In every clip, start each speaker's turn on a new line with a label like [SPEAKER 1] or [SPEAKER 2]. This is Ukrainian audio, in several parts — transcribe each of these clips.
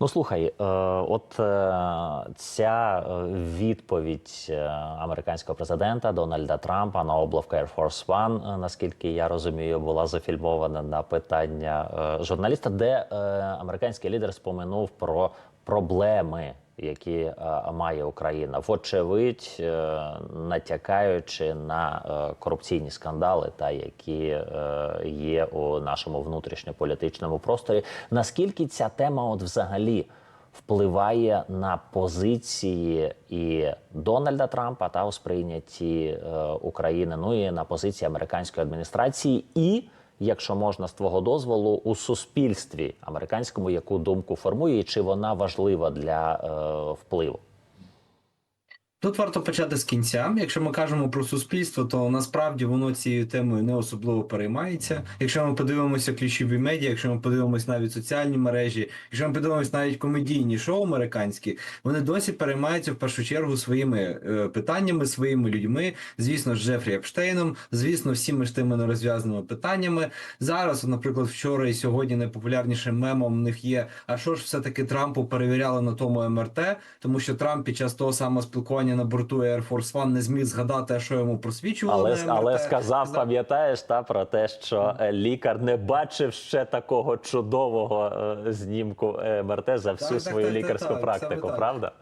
[SPEAKER 1] Ну слухай, е, от е, ця е, відповідь американського президента Дональда Трампа на облавку Air Force One, наскільки я розумію, була зафільмована на питання журналіста, де американський лідер споминув про проблеми, які е, має Україна, вочевидь, е, натякаючи на е, корупційні скандали, та які є у нашому внутрішньополітичному просторі. Наскільки ця тема, от взагалі, впливає на позиції і Дональда Трампа та у сприйнятті України, ну і на позиції американської адміністрації, і якщо можна з твого дозволу, у суспільстві американському яку думку формує, і чи вона важлива для е, впливу?
[SPEAKER 2] Тут варто почати з кінця. Якщо ми кажемо про суспільство, то насправді воно цією темою не особливо переймається. Якщо ми подивимося ключові медіа, якщо ми подивимося навіть соціальні мережі, якщо ми подивимося навіть комедійні шоу американські, вони досі переймаються в першу чергу своїми е, питаннями, своїми людьми. Звісно, з Джефрі Епштейном, звісно, всіми ж тими нерозв'язаними питаннями. Зараз, наприклад, вчора і сьогодні найпопулярнішим мемом в них є: а що ж все таки Трампу перевіряли на тому МРТ, тому що Трамп під час того самого спілкування на борту Air Force One не зміг згадати, що йому просвічувало.
[SPEAKER 1] Але, але сказав,
[SPEAKER 2] За-
[SPEAKER 1] пам'ятаєш, та про те, що е, лікар не бачив ще такого чудового е, знімку МРТ за всю
[SPEAKER 2] так,
[SPEAKER 1] свою
[SPEAKER 2] так,
[SPEAKER 1] лікарську
[SPEAKER 2] так,
[SPEAKER 1] практику,
[SPEAKER 2] так.
[SPEAKER 1] правда?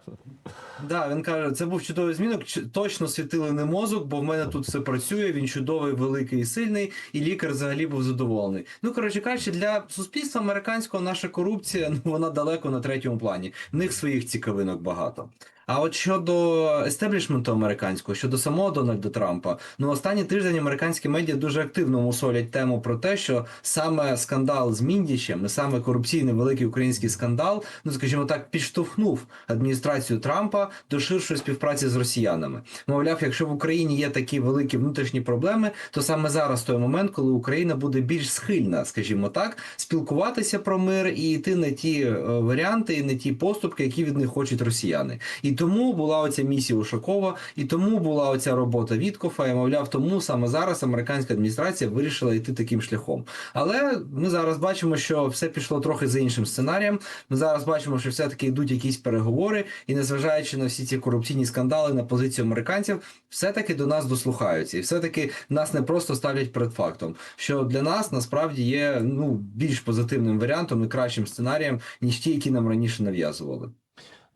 [SPEAKER 2] Да, він каже, це був чудовий змінок. Точно світили не мозок, бо в мене тут все працює. Він чудовий, великий і сильний, і лікар взагалі був задоволений. Ну коротше кажучи, для суспільства американського наша корупція ну вона далеко на третьому плані. В них своїх цікавинок багато. А от щодо естеблішменту американського, щодо самого Дональда Трампа, ну останній тиждень американські медіа дуже активно мусолять тему про те, що саме скандал з Міндічем, саме корупційний великий український скандал, ну скажімо так, підштовхнув адміністрацію Трампа до ширшої співпраці з росіянами. Мовляв, якщо в Україні є такі великі внутрішні проблеми, то саме зараз той момент, коли Україна буде більш схильна, скажімо так, спілкуватися про мир і йти на ті е, варіанти, і на ті поступки, які від них хочуть росіяни. І тому була оця місія Ушакова, і тому була оця робота Віткофа. І мовляв, тому саме зараз американська адміністрація вирішила йти таким шляхом. Але ми зараз бачимо, що все пішло трохи за іншим сценарієм. Ми зараз бачимо, що все-таки йдуть якісь переговори, і незважаючи на всі ці корупційні скандали на позицію американців, все-таки до нас дослухаються, і все-таки нас не просто ставлять перед фактом, що для нас насправді є ну більш позитивним варіантом і кращим сценарієм, ніж ті, які нам раніше нав'язували.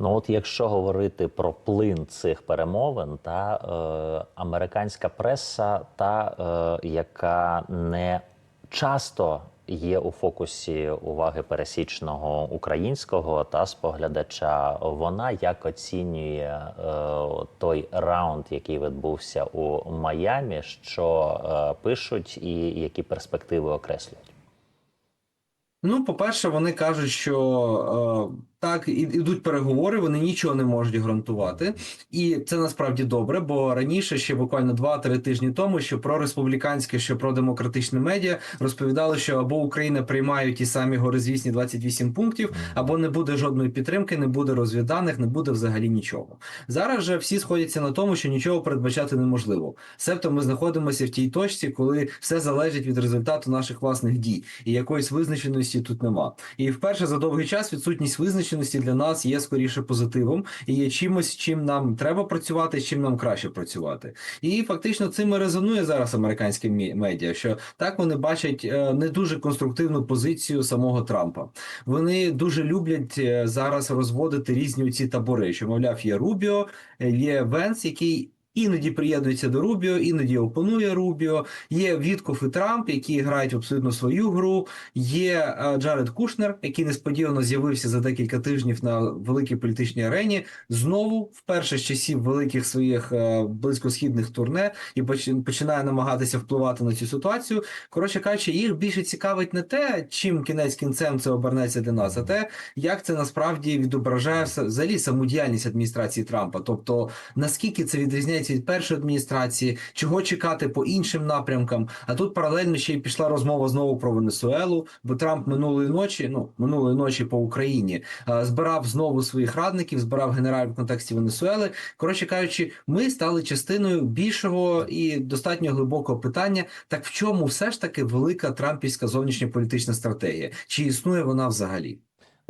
[SPEAKER 1] Ну, от якщо говорити про плин цих перемовин, та е, американська преса, та е, яка не часто є у фокусі уваги пересічного українського та споглядача, вона як оцінює е, той раунд, який відбувся у Майамі, що е, пишуть, і які перспективи окреслюють.
[SPEAKER 2] Ну, по-перше, вони кажуть, що е, так ідуть переговори, вони нічого не можуть гарантувати, і це насправді добре. Бо раніше, ще буквально 2-3 тижні тому, що про республіканське, що про демократичне медіа розповідали, що або Україна приймає ті самі горизвісні 28 пунктів, або не буде жодної підтримки, не буде розвідданих, не буде взагалі нічого. Зараз же всі сходяться на тому, що нічого передбачати неможливо. Себто ми знаходимося в тій точці, коли все залежить від результату наших власних дій, і якоїсь визначеності тут нема. І вперше за довгий час відсутність визначеності для нас є скоріше позитивом і є чимось, чим нам треба працювати, чим нам краще працювати. І фактично цим резонує зараз американське медіа, що так вони бачать е, не дуже конструктивну позицію самого Трампа. Вони дуже люблять е, зараз розводити різні ці табори. Що мовляв, є Рубіо, е, є Венс, який. Іноді приєднується до Рубіо, іноді опонує Рубіо. Є Вітков і Трамп, які грають абсолютно свою гру. Є е, Джаред Кушнер, який несподівано з'явився за декілька тижнів на великій політичній арені. Знову вперше з часів великих своїх е, близькосхідних турне і починає намагатися впливати на цю ситуацію. Коротше кажучи, їх більше цікавить не те, чим кінець кінцем це обернеться для нас, а те, як це насправді відображає взагалі саму діяльність адміністрації Трампа. Тобто наскільки це відрізняється від першої адміністрації, чого чекати по іншим напрямкам. А тут паралельно ще й пішла розмова знову про Венесуелу, бо Трамп минулої ночі, ну минулої ночі по Україні, е, збирав знову своїх радників, збирав генералів в контексті Венесуели. Коротше кажучи, ми стали частиною більшого і достатньо глибокого питання. Так в чому все ж таки велика трампівська зовнішньополітична стратегія? Чи існує вона взагалі?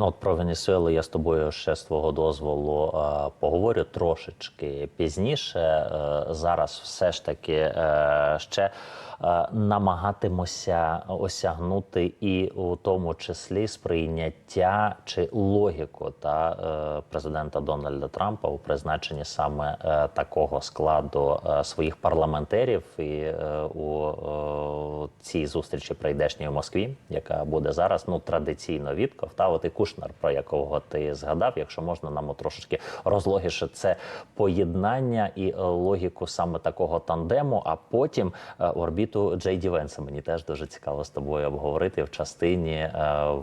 [SPEAKER 1] Ну, от про Венесуелу я з тобою ще з твого дозволу е, поговорю трошечки пізніше. Е, зараз все ж таки е, ще намагатимуся осягнути і у тому числі сприйняття чи логіку та президента Дональда Трампа у призначенні саме такого складу своїх парламентерів і у цій зустрічі прийдешній у Москві, яка буде зараз. Ну традиційно Вітков, та от і Кушнер, про якого ти згадав, якщо можна нам трошечки розлогіше це поєднання і логіку саме такого тандему, а потім е, орбіту Джей Ді Венса. Мені теж дуже цікаво з тобою обговорити в частині е,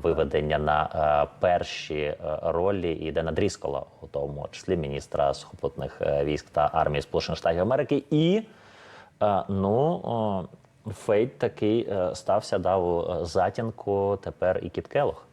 [SPEAKER 1] виведення на е, перші ролі і Дена Дріскола, у тому числі міністра сухопутних військ та армії Сполучених Штатів Америки, і ну. Фейт такий стався дав затінку тепер і Кіт Келох.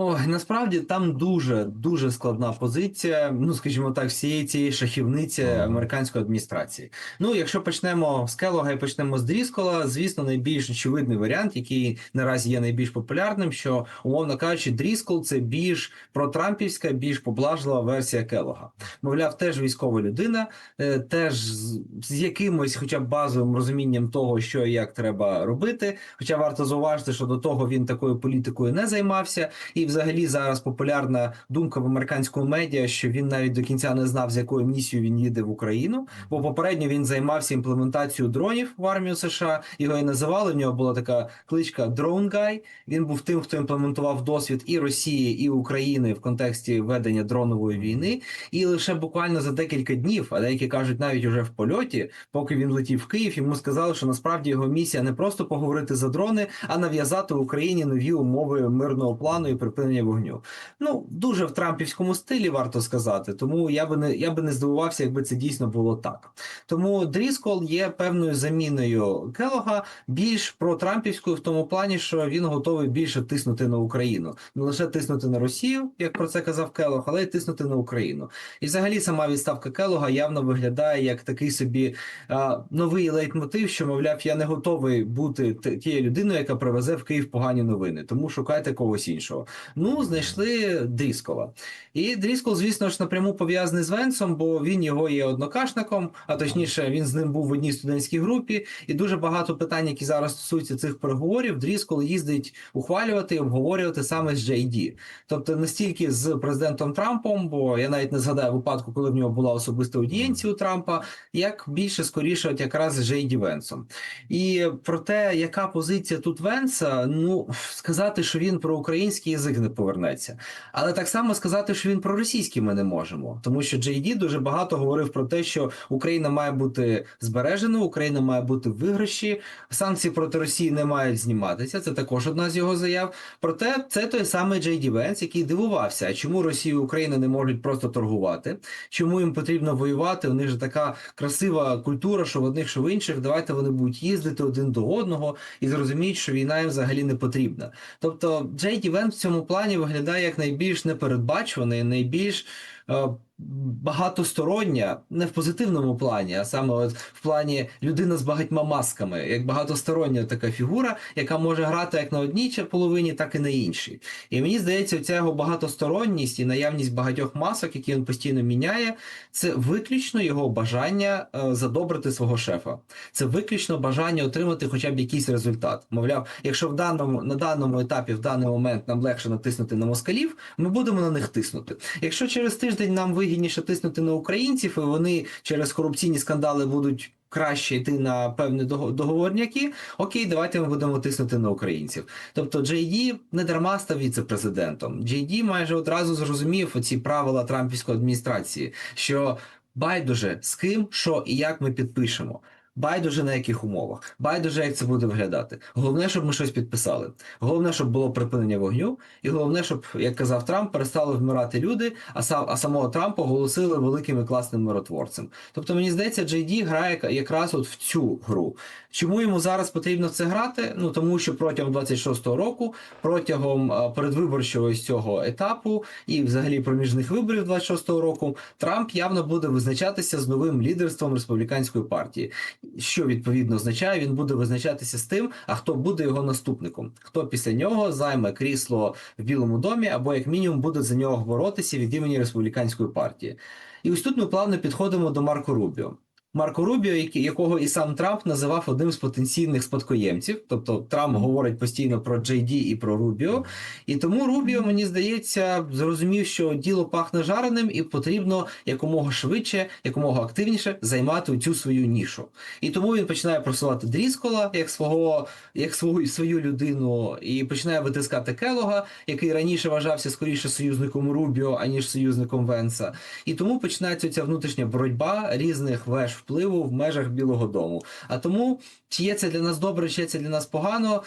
[SPEAKER 2] Ой, насправді там дуже дуже складна позиція. Ну скажімо так, всієї цієї шахівниці американської адміністрації. Ну, якщо почнемо з Келога і почнемо з Дріскола, звісно, найбільш очевидний варіант, який наразі є найбільш популярним, що умовно кажучи, Дріскол це більш протрампівська, більш поблажлива версія Келога. Мовляв, теж військова людина, е, теж з, з якимось, хоча б базовим розумінням того, що і як треба робити. Хоча варто зауважити, що до того він такою політикою не займався. І взагалі зараз популярна думка в американському медіа, що він навіть до кінця не знав, з якою місією він їде в Україну. Бо попередньо він займався імплементацією дронів в армію США. Його і називали. В нього була така кличка Drone Guy. Він був тим, хто імплементував досвід і Росії, і України в контексті ведення дронової війни. І лише буквально за декілька днів, а деякі кажуть, навіть уже в польоті, поки він летів в Київ, йому сказали, що насправді його місія не просто поговорити за дрони, а нав'язати Україні нові умови мирного плану і припинення вогню. Ну дуже в трампівському стилі варто сказати. Тому я би не я би не здивувався, якби це дійсно було так. Тому Дріскол є певною заміною Келога, більш протрампівською в тому плані, що він готовий більше тиснути на Україну, не лише тиснути на Росію, як про це казав Келог, але й тиснути на Україну. І взагалі сама відставка Келога явно виглядає як такий собі а, новий лейтмотив, що мовляв, я не готовий бути тією людиною, яка привезе в Київ погані новини, тому шукайте когось іншого. Ну, знайшли Дріскола. І Дріскол, звісно ж, напряму пов'язаний з Венсом, бо він його є однокашником, а точніше, він з ним був в одній студентській групі. І дуже багато питань, які зараз стосуються цих переговорів, Дріскол їздить ухвалювати і обговорювати саме з JD. Тобто не стільки з президентом Трампом, бо я навіть не згадаю випадку, коли в нього була особиста аудієнція у Трампа, як більше скоріше, от якраз з Джей Венсом. І про те, яка позиція тут Венса, ну сказати, що він про український язик не повернеться, але так само сказати, що він про російський ми не можемо, тому що Джей Ді дуже багато говорив про те, що Україна має бути збережена, Україна має бути в виграші, санкції проти Росії не мають зніматися. Це також одна з його заяв. Проте це той самий Джей Ді Венс, який дивувався, чому Росія і Україна не можуть просто торгувати, чому їм потрібно воювати. У них же така красива культура, що в одних, що в інших. Давайте вони будуть їздити один до одного і зрозуміють, що війна їм взагалі не потрібна. Тобто Джей Ді Венс в цьому плані виглядає як найбільш непередбачуваний, найбільш е, багатостороння, не в позитивному плані, а саме от в плані людина з багатьма масками, як багатостороння така фігура, яка може грати як на одній половині, так і на іншій. І мені здається, ця його багатосторонність і наявність багатьох масок, які він постійно міняє, це виключно його бажання е, задобрити свого шефа. Це виключно бажання отримати хоча б якийсь результат. Мовляв, якщо в даному на даному етапі, в даний момент нам легше натиснути на москалів, ми будемо на них тиснути. Якщо через тиждень нам вигідніше тиснути на українців, і вони через корупційні скандали будуть. Краще йти на певні дого- договорняки, окей, давайте ми будемо тиснути на українців. Тобто Джей не дарма став віце-президентом. Джей майже одразу зрозумів оці правила трампівської адміністрації, що байдуже з ким, що і як ми підпишемо. Байдуже на яких умовах, байдуже, як це буде виглядати. Головне, щоб ми щось підписали. Головне, щоб було припинення вогню, і головне, щоб, як казав Трамп, перестали вмирати люди, а сам а самого Трампа оголосили великим і класним миротворцем. Тобто, мені здається, Джей грає якраз от в цю гру. Чому йому зараз потрібно це грати? Ну тому що протягом 26-го року, протягом передвиборчого цього етапу і взагалі проміжних виборів 26-го року, Трамп явно буде визначатися з новим лідерством республіканської партії. Що відповідно означає, він буде визначатися з тим, а хто буде його наступником, хто після нього займе крісло в Білому домі, або як мінімум буде за нього боротися від імені республіканської партії. І ось тут ми плавно підходимо до Марко Рубіо. Марко Рубіо, якого і сам Трамп називав одним з потенційних спадкоємців. Тобто Трамп говорить постійно про Джей Ді і про Рубіо. І тому Рубіо, мені здається, зрозумів, що діло пахне жареним, і потрібно якомога швидше, якомога активніше займати цю свою нішу. І тому він починає просувати Дріскола як свого, як свою, свою людину, і починає витискати Келога, який раніше вважався скоріше союзником Рубіо, аніж союзником Венса. І тому починається ця внутрішня боротьба різних веж впливу в межах Білого Дому. А тому, чи є це для нас добре, чи є це для нас погано,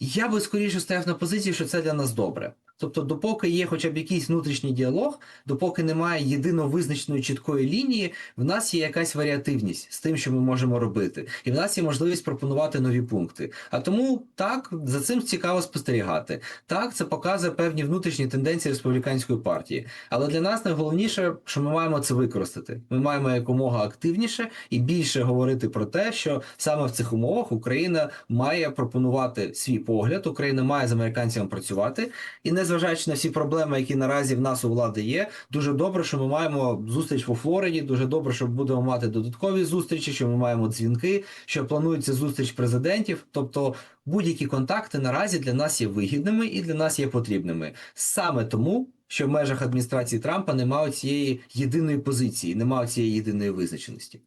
[SPEAKER 2] я би скоріше стояв на позиції, що це для нас добре. Тобто, допоки є хоча б якийсь внутрішній діалог, допоки немає єдино визначеної чіткої лінії, в нас є якась варіативність з тим, що ми можемо робити, і в нас є можливість пропонувати нові пункти. А тому так за цим цікаво спостерігати. Так, це показує певні внутрішні тенденції республіканської партії. Але для нас найголовніше, що ми маємо це використати. Ми маємо якомога активніше і більше говорити про те, що саме в цих умовах Україна має пропонувати свій погляд, Україна має з американцями працювати. І незважаючи на всі проблеми, які наразі в нас у влади є, дуже добре, що ми маємо зустріч у Флориді. Дуже добре, що будемо мати додаткові зустрічі, що ми маємо дзвінки, що планується зустріч президентів. Тобто будь-які контакти наразі для нас є вигідними і для нас є потрібними. Саме тому, що в межах адміністрації Трампа немає цієї єдиної позиції, немає цієї єдиної визначеності.